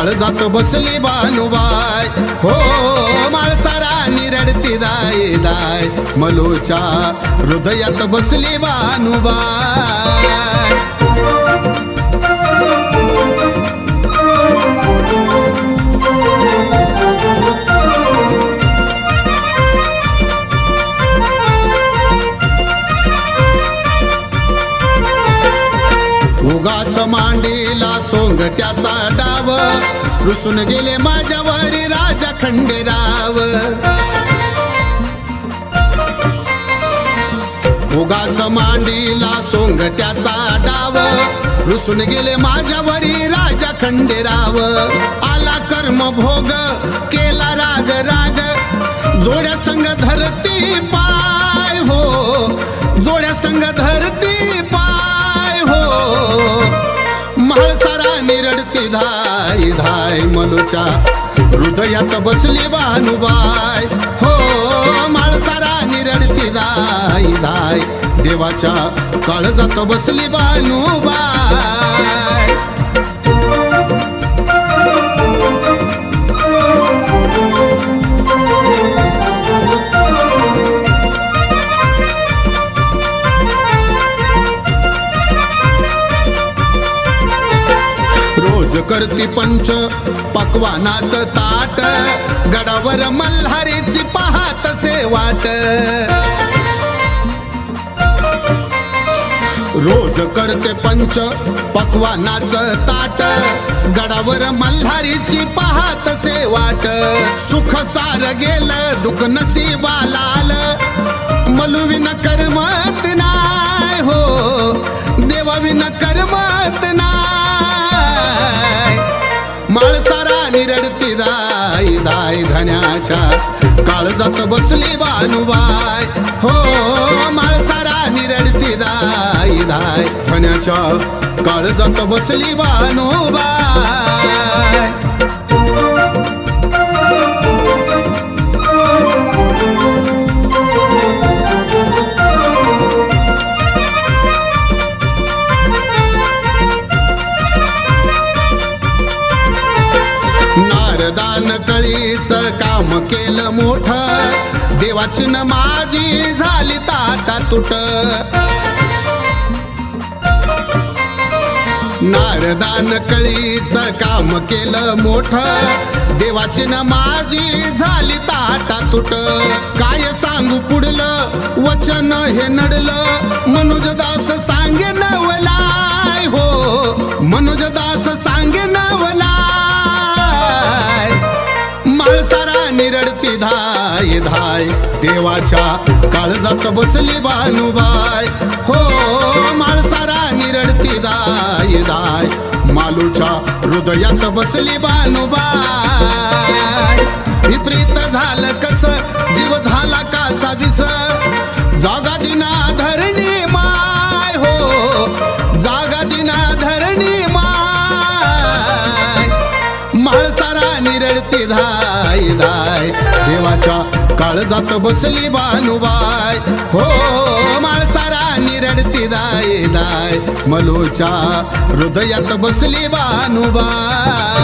काळजात बसली बानुबाय हो माळसारा निरडती दाय दाय मलोच्या हृदयात बसली बानुबाय उगाच मांडी सोंगट्याचा डाव. रुसून गेले माझ्यावरी राजा खंडेराव. उगाच मांडीला सोंगट्याचा डाव. रुसून गेले माझ्यावरी राजा खंडेराव. आला कर्म भोग केला राग राग. जोड्या संग धरती पाय हो. जोड्या संग धरती पाय हो. रडती निरडती धाय धाय मनुच्या हृदयात बसली बानुबाय हो माळसारा निरडती धाय धाय देवाच्या काळजात बसली बानुबाय करती पंच पकवानाच ताट. गडावर मल्हारीची पाहत से वाट. रोज करते पंच पकवानाच ताट. गडावर मल्हारीची पाहत से वाट. सुख सार गेलं दुख नशिबाला आलं. मलुविन कर्म निरडती दाय दाय धन्याच्या काळजात बसली बानुबाय हो माळसारा निरडती दाय दाय धन्याच्या काळजात बसली बानुबाय नारदान कळीच काम केलं मोठ. देवाची न माझी झाली ताटा तुट. नारदान कळीच काम केलं मोठ. देवाची न माझी झाली ताटा तुट. काय सांगू पुढलं? वचन हे नडलं. मनोजदास सांगे नवलाय हो. मनोजदास सांगे नवलाय धाय देवाच्या काळजात बसली बानुबाय हो माळसारा निरडती दाय दाय मालूच्या हृदयात बसली बानुबाय विपरीत झालं कस? जीव झाला कासा विस जागा देवाच्या काळजात बसली बानुबाय हो माळसारा निरडती दाय दाय मलोच्या हृदयात बसली बानुबाय